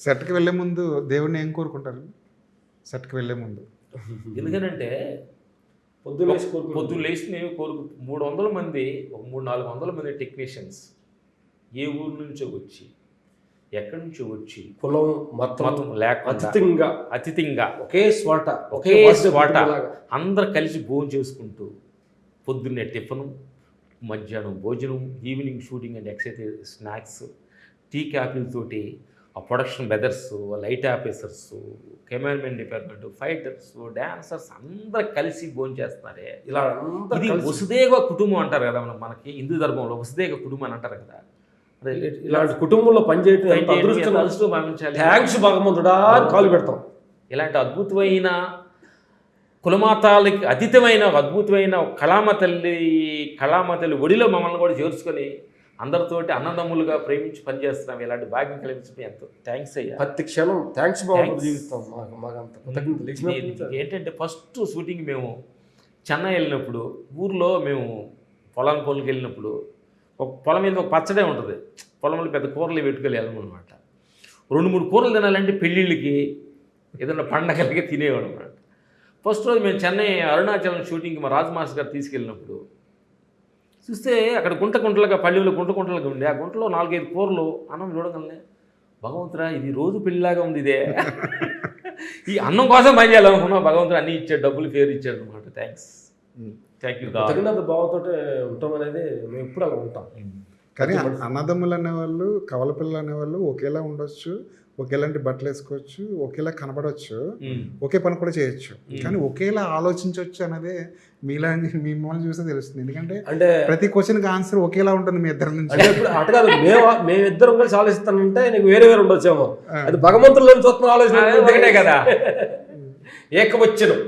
సెట్కి వెళ్ళే ముందు దేవుడిని ఏం కోరుకుంటారు సెట్కి వెళ్ళే ముందు ఎందుకనంటే పొద్దున్న లేచి. పొద్దున్న లేచి నేను కోరుకు మూడు వందల మంది ఒక మూడు నాలుగు వందల మంది టెక్నీషియన్స్ ఏ ఊరు నుంచో వచ్చి ఎక్కడి నుంచో వచ్చి కులం మతం మతం లేకుండా అతిథింగా అతిథింగా ఒకే స్వాట ఒకే స్వాట. అందరు కలిసి భోజనం చేసుకుంటూ పొద్దున్నే టిఫిన్ మధ్యాహ్నం భోజనం evening shooting and exercise snacks tea కాఫీలతోటి ఆ production బెదర్స్ light officers cameraman department fighters dancers అందరు కలిసి భోజనం చేస్తున్నారే ఇలా ఇది వసుదేవ కుటుంబం అంటారు కదా మనం మనకి హిందూ ధర్మంలో వసుదేవ కుటుంబం అని అంటారు కదా. ఇలాంటి కుటుంబంలో పనిచేయటం అదృష్టం భావించాలి? థ్యాంక్స్ భగవంతుడా కాలు పెడతాం. ఇలాంటి అద్భుతమైన కులమాతాలకి అతీతమైన అద్భుతమైన ఒక కళామ తల్లి కళామ తల్లి ఒడిలో మమ్మల్ని కూడా చేర్చుకొని అందరితోటి అన్నదమ్ములుగా ప్రేమించి పనిచేస్తున్నాం. ఇలాంటి భాగ్యం కలిగించడం ఎంతో? థ్యాంక్స్ అయ్యా. ప్రతి క్షణం థ్యాంక్స్ ఇది ఏంటంటే ఫస్ట్ షూటింగ్ మేము చెన్నై వెళ్ళినప్పుడు ఊర్లో మేము పొలం పొలకి వెళ్ళినప్పుడు ఒక పొలం మీద ఒక పచ్చడే ఉంటుంది. పొలంలో పెద్ద కూరలు పెట్టుకొని వెళ్ళము అనమాట రెండు మూడు కూరలు తినాలంటే పెళ్ళిళ్ళకి ఏదైనా పండగలకి తినేవాడు అనమాట ఫస్ట్ రోజు మేము చెన్నై అరుణాచలం షూటింగ్కి మా రాజ్ మాస్టర్ గారు తీసుకెళ్ళినప్పుడు చూస్తే అక్కడ గుంట గుంటలుగా పల్లెల్లో గుంట గుంటలుగా ఉండే. ఆ గుంటలో నాలుగైదు కూరలు అన్నం చూడగలనే. భగవంతురా ఇది రోజు పెళ్ళిలాగా ఉంది ఇదే. ఈ అన్నం కోసం పని చేయాలనుకున్నా భగవంతుడు అన్ని ఇచ్చాడు డబ్బులు పేరు ఇచ్చాడు అనమాట థ్యాంక్స్ థ్యాంక్ యూ కృతజ్ఞత భావంతో ఉంటాం అనేది మేము ఎప్పుడు అలా ఉంటాం. కానీ అన్నదమ్ములు అనేవాళ్ళు కవల పిల్లలు అనేవాళ్ళు ఒకేలా ఉండొచ్చు. ఒకేలాంటి బట్టలు వేసుకోవచ్చు ఒకేలా కనబడవచ్చు ఒకే పని కూడా చేయొచ్చు. కానీ ఒకేలా ఆలోచించవచ్చు అనేది మీలా మిమ్మల్ని చూస్తే తెలుస్తుంది. ఎందుకంటే అంటే ప్రతి క్వశ్చన్కి ఆన్సర్ ఒకేలా ఉంటుంది మీ ఇద్దరి నుంచి. అంటే కాదు మేము మేమిద్దరం కలిసి ఆలోచిస్తానంటే నీకు వేరే వేరే ఉండొచ్చేమో. అది భగవంతుల్లో చూస్తున్న ఆలోచన కదా. ఏకవచ్చనం